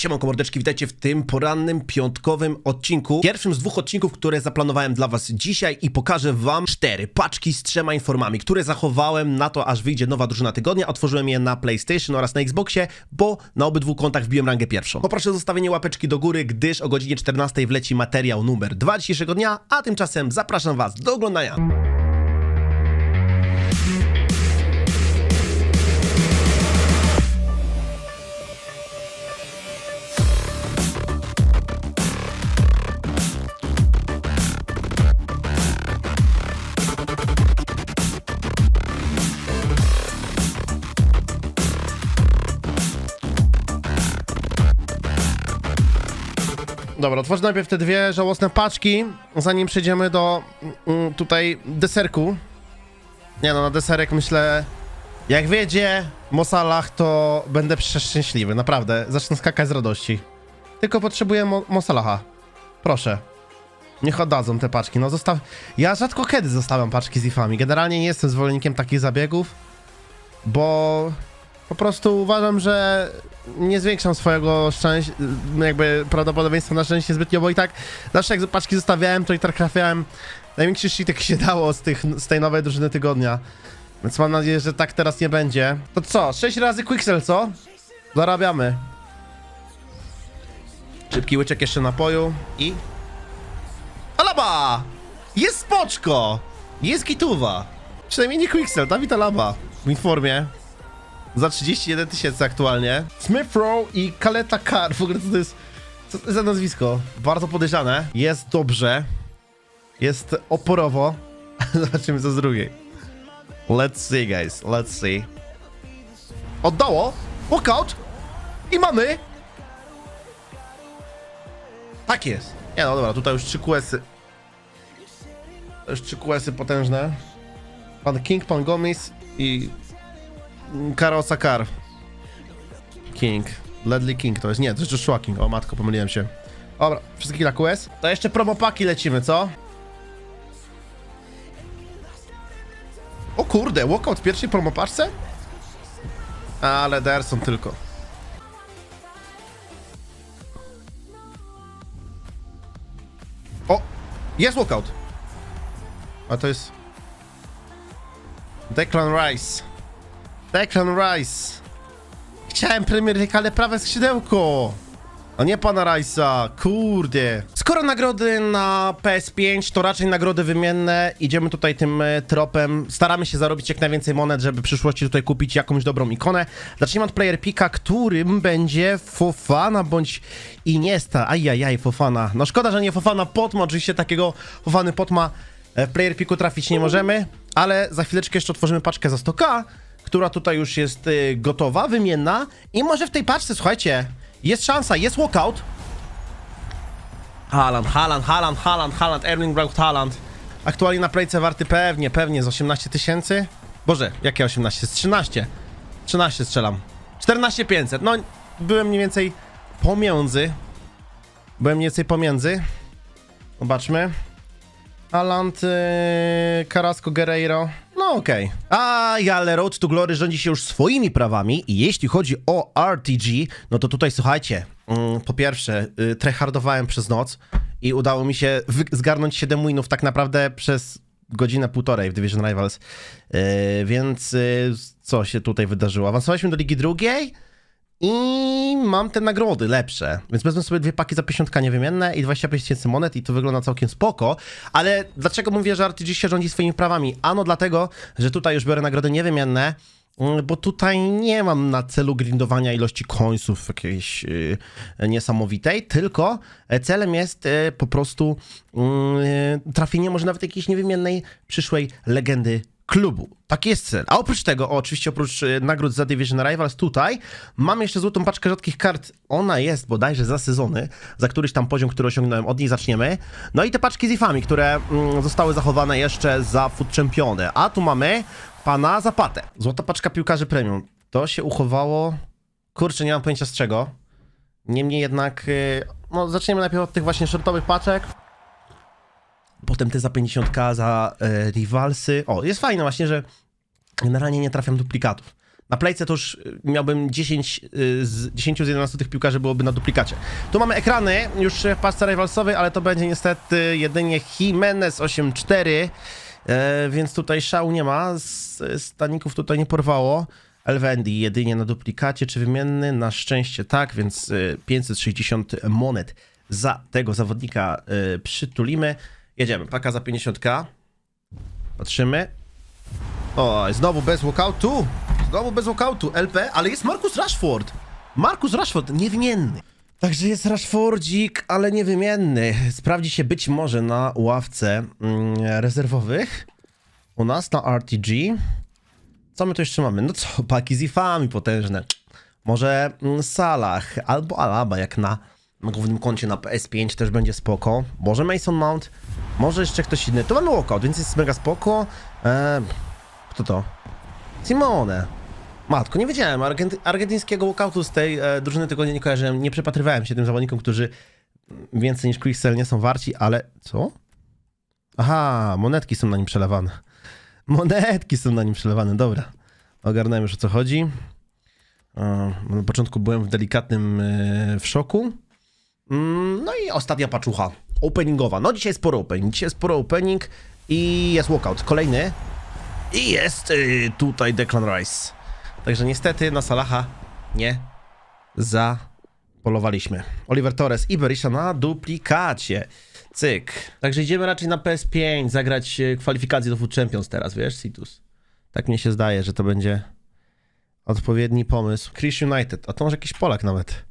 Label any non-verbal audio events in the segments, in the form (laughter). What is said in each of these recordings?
Siemanko mordeczki, witajcie w tym porannym, piątkowym odcinku. Pierwszym z dwóch odcinków, które zaplanowałem dla was dzisiaj i pokażę wam cztery paczki z trzema informami, które zachowałem na to, aż wyjdzie nowa drużyna tygodnia. Otworzyłem je na PlayStation oraz na Xboxie, bo na obydwu kontach wbiłem rangę pierwszą. Poproszę o zostawienie łapeczki do góry, gdyż o godzinie 14 wleci materiał numer 2 dzisiejszego dnia, a tymczasem zapraszam was do oglądania. Dobra, otworzę najpierw te dwie żałosne paczki, zanim przejdziemy do mm, tutaj deserku. Nie no, na deserek myślę, jak wiedzie Mosalah, to będę przeszczęśliwy, naprawdę. Zacznę skakać z radości. Tylko potrzebuję mo Mosalaha. Proszę. Niech oddadzą te paczki. No zostaw... Ja rzadko kiedy zostawiam paczki z ifami. Generalnie nie jestem zwolennikiem takich zabiegów, bo po prostu uważam, że nie zwiększam swojego szczęścia, jakby prawdopodobieństwa na szczęście zbytnio, bo i tak zawsze jak paczki zostawiałem, to i tak trafiałem największy shitek się dało z, tych, z tej nowej drużyny tygodnia. Więc mam nadzieję, że tak teraz nie będzie. To co, 6 razy Quicksell, co? Zarabiamy. Szybki łyczek jeszcze napoju i... Alaba! Jest spoczko! Jest gituwa! Przynajmniej nie Quicksell, Dawid Alaba w informie. Za 31 tysięcy aktualnie. Smith Rowe i Kaleta Car. W ogóle co to jest? Co to jest za nazwisko? Bardzo podejrzane. Jest dobrze. Jest oporowo. (laughs) Zobaczymy co z drugiej. Let's see, guys. Let's see. Oddało. Walkout. I mamy. Tak jest. Nie no dobra, tutaj już trzy QS-y. Już trzy QS-y potężne. Pan King, pan Gomis i Karo Sakar. King. Ledley King to jest. Nie, to jest Joshua King. O matko, pomyliłem się. Dobra, wszystkich na QS. To jeszcze promopaki lecimy, co? O kurde, walkout w pierwszej promopaczce? Ale Derson tylko. O! Jest walkout! A to jest... Declan Rice. Declan Rice. Chciałem Premier League, ale prawe skrzydełko. A nie pana Rice'a, kurde. Skoro nagrody na PS5 to raczej nagrody wymienne, idziemy tutaj tym e, tropem. Staramy się zarobić jak najwięcej monet, żeby w przyszłości tutaj kupić jakąś dobrą ikonę. Zacznijmy od player picka, którym będzie Fofana bądź Iniesta. Ajajaj, Fofana. No szkoda, że nie Fofana Potma, oczywiście takiego Fofany Potma e, w player trafić nie możemy, ale za chwileczkę jeszcze otworzymy paczkę za 100k która tutaj już jest y, gotowa, wymienna i może w tej paczce, słuchajcie, jest szansa, jest walkout. Haaland, Haaland, Haaland, Haaland, Haaland, Erling Braut Haaland. Aktualnie na plejce warty pewnie, pewnie z 18 tysięcy. Boże, jakie 18? Z 13. 13 strzelam. 14 500. No, byłem mniej więcej pomiędzy. Byłem mniej więcej pomiędzy. Zobaczmy. Haaland, yy, Carrasco, Guerreiro. No okej. A ale Road to Glory rządzi się już swoimi prawami i jeśli chodzi o RTG, no to tutaj słuchajcie, mm, po pierwsze, y, tryhardowałem przez noc i udało mi się zgarnąć 7 winów tak naprawdę przez godzinę, półtorej w Division Rivals. Yy, więc y, co się tutaj wydarzyło? Awansowaliśmy do Ligi Drugiej i mam te nagrody lepsze. Więc wezmę sobie dwie paki za 50 niewymienne i 25 tysięcy monet i to wygląda całkiem spoko. Ale dlaczego mówię, że RTG się rządzi swoimi prawami? Ano dlatego, że tutaj już biorę nagrody niewymienne, mm, bo tutaj nie mam na celu grindowania ilości końców jakiejś yy, niesamowitej, tylko celem jest e, po prostu yy, trafienie może nawet jakiejś niewymiennej przyszłej legendy klubu. Tak jest cel. A oprócz tego, o, oczywiście oprócz e, nagród za Division Rivals tutaj, mam jeszcze złotą paczkę rzadkich kart. Ona jest bodajże za sezony, za któryś tam poziom, który osiągnąłem. Od niej zaczniemy. No i te paczki z ifami, które mm, zostały zachowane jeszcze za Food Championy. A tu mamy pana Zapatę. Złota paczka piłkarzy premium. To się uchowało... Kurczę, nie mam pojęcia z czego. Niemniej jednak, y, no zaczniemy najpierw od tych właśnie shortowych paczek. Potem te za 50k za e, rivalsy. O, jest fajne właśnie, że generalnie nie trafiam duplikatów. Na playce to już y, miałbym 10 y, z 10 z 11 tych piłkarzy byłoby na duplikacie. Tu mamy ekrany już w pasce rivalsowej, ale to będzie niestety jedynie Jimenez 8-4, e, więc tutaj szału nie ma. Staników tutaj nie porwało. Elvendi jedynie na duplikacie czy wymienny? Na szczęście tak, więc y, 560 monet za tego zawodnika przytulimy. Jedziemy, paka za 50k. Patrzymy. O, znowu bez walkoutu. Znowu bez walkoutu. LP, ale jest Marcus Rashford. Marcus Rashford, niewymienny. Także jest Rashfordzik, ale niewymienny. Sprawdzi się być może na ławce mm, rezerwowych. U nas na RTG. Co my tu jeszcze mamy? No co, paki z ifami potężne. Może mm, albo Alaba, jak na na głównym koncie na PS5 też będzie spoko. Może Mason Mount, może jeszcze ktoś inny. To mamy walkout, więc jest mega spoko. Eee, kto to? Simone. Matko, nie wiedziałem, Argenty argentyńskiego walkoutu z tej e, drużyny tego nie kojarzyłem. Nie przypatrywałem się tym zawodnikom, którzy więcej niż Quicksell nie są warci, ale co? Aha, monetki są na nim przelewane. (laughs) Monetki są na nim przelewane, dobra. Ogarnąłem już o co chodzi. E, Na początku byłem w delikatnym e, w szoku. Mm, No i ostatnia paczucha. Openingowa. No dzisiaj sporo opening. Dzisiaj sporo opening i jest walkout. Kolejny. I jest y, tutaj Declan Rice. Także niestety na Salaha nie zapolowaliśmy. Oliver Torres i Berisha na duplikacie. Cyk. Także idziemy raczej na PS5 zagrać y, kwalifikacje do Food Champions teraz, wiesz, Citus. Tak mnie się zdaje, że to będzie odpowiedni pomysł. Chris United, a to może jakiś Polak nawet.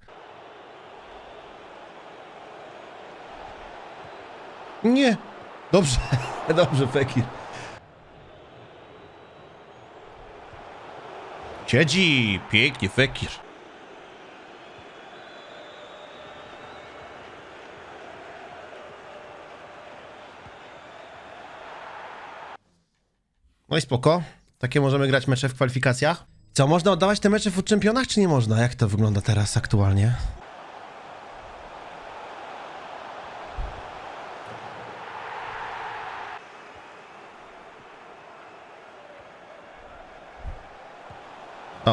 Nie. Dobrze, (laughs) dobrze, Fekir. Siedzi, pięknie, Fekir. No i spoko. Takie możemy grać mecze w kwalifikacjach. Co, można oddawać te mecze w czempionach, czy nie można? Jak to wygląda teraz aktualnie?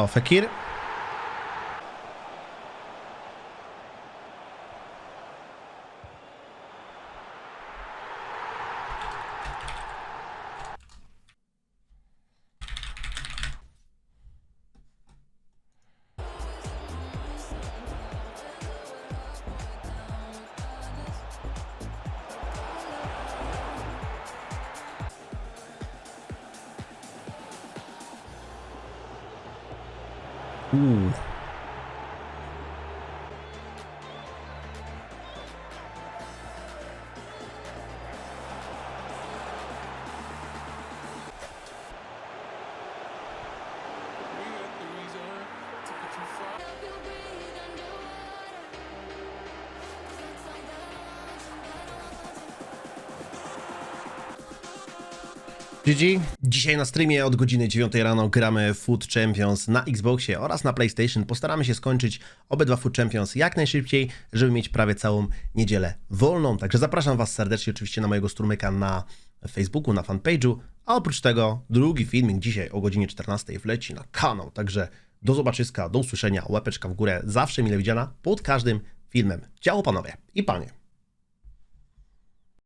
O, Fekir. Ooh. GG. Dzisiaj na streamie od godziny 9 rano gramy Food Champions na Xboxie oraz na PlayStation. Postaramy się skończyć obydwa Food Champions jak najszybciej, żeby mieć prawie całą niedzielę wolną. Także zapraszam Was serdecznie oczywiście na mojego strumyka na Facebooku, na fanpage'u, a oprócz tego drugi filmik dzisiaj o godzinie 14 wleci na kanał. Także do zobaczyska, do usłyszenia, łapeczka w górę, zawsze mile widziana pod każdym filmem. Ciao panowie i panie.